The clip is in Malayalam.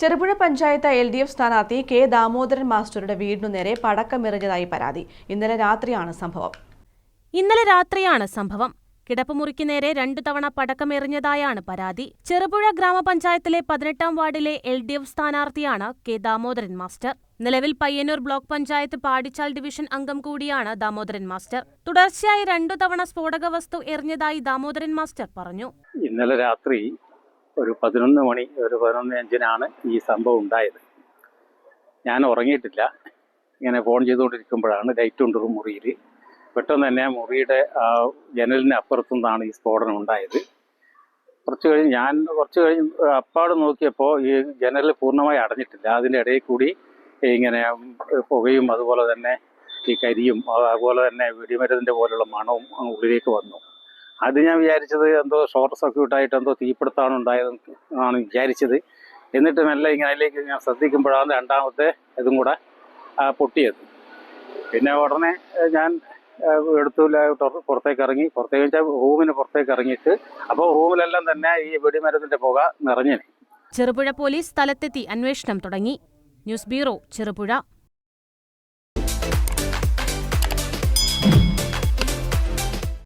Cherupuzha panchayat L D F സ്ഥാനാർത്ഥി കെ ദാമോദരൻ മാസ്റ്ററുടെ വീടിനു നേരെ പടക്കമെറിഞ്ഞതായി പരാതി. ഇന്നലെ രാത്രിയാണ് സംഭവം. ഇന്നലെ രാത്രിയാണ് സംഭവം. കിടപ്പുമുറിക്ക് നേരെ രണ്ടു തവണ പടക്കമെറിഞ്ഞതായാണ് പരാതി. ചെറുപുഴ ഗ്രാമപഞ്ചായത്തിലെ പതിനെട്ടാം വാർഡിലെ എൽ ഡി എഫ് സ്ഥാനാർത്ഥിയാണ് കെ ദാമോദരൻ മാസ്റ്റർ. നിലവിൽ പയ്യന്നൂർ ബ്ലോക്ക് പഞ്ചായത്ത് പാടിച്ചാൽ ഡിവിഷൻ അംഗം കൂടിയാണ് ദാമോദരൻ മാസ്റ്റർ. തുടർച്ചയായി രണ്ടു തവണ സ്ഫോടക വസ്തു എറിഞ്ഞതായി ദാമോദരൻ മാസ്റ്റർ പറഞ്ഞു. ഇന്നലെ രാത്രി ഒരു പതിനൊന്ന് മണി ഒരു പതിനൊന്ന് അഞ്ചിനാണ് ഈ സംഭവം ഉണ്ടായത്. ഞാൻ ഉറങ്ങിയിട്ടില്ല. ഇങ്ങനെ ഫോൺ ചെയ്തുകൊണ്ടിരിക്കുമ്പോഴാണ് ലൈറ്റ് ഉണ്ട് മുറിയിൽ. പെട്ടെന്ന് തന്നെ മുറിയുടെ ജനലിന് അപ്പുറത്തു നിന്നാണ് ഈ സ്ഫോടനം ഉണ്ടായത്. കുറച്ച് കഴിഞ്ഞ് ഞാൻ കുറച്ച് കഴിഞ്ഞ് അപ്പാട് നോക്കിയപ്പോൾ ഈ ജനൽ പൂർണമായി അടഞ്ഞിട്ടില്ല. അതിന്റെ ഇടയിൽ കൂടി ഇങ്ങനെ പുകയും അതുപോലെ തന്നെ ഈ കരിയും അതുപോലെ തന്നെ വെടിമരുന്നിന്റെ പോലുള്ള മണവും ഉള്ളിലേക്ക് വന്നു. അത് ഞാൻ വിചാരിച്ചത് എന്തോ ഷോർട്ട് സർക്യൂട്ട് ആയിട്ട് എന്തോ തീപിടുത്തമാണ് ഉണ്ടായത് ആണ് വിചാരിച്ചത്. എന്നിട്ട് നല്ല ഇങ്ങനെ അതിലേക്ക് ഞാൻ ശ്രദ്ധിക്കുമ്പോഴാണ് രണ്ടാമത്തെ ഇതും കൂടെ പൊട്ടിയത്. പിന്നെ ഉടനെ ഞാൻ എടുത്തു പുറത്തേക്ക് ഇറങ്ങി. പുറത്തേക്ക് വെച്ചാൽ റൂമിന് പുറത്തേക്ക് ഇറങ്ങിയിട്ട് അപ്പോൾ റൂമിലെല്ലാം തന്നെ ഈ വെടിമരത്തിന്റെ പുക നിറഞ്ഞിന്. ചെറുപുഴ പോലീസ് സ്ഥലത്തെത്തി അന്വേഷണം തുടങ്ങി. News bureau Cherupuzha.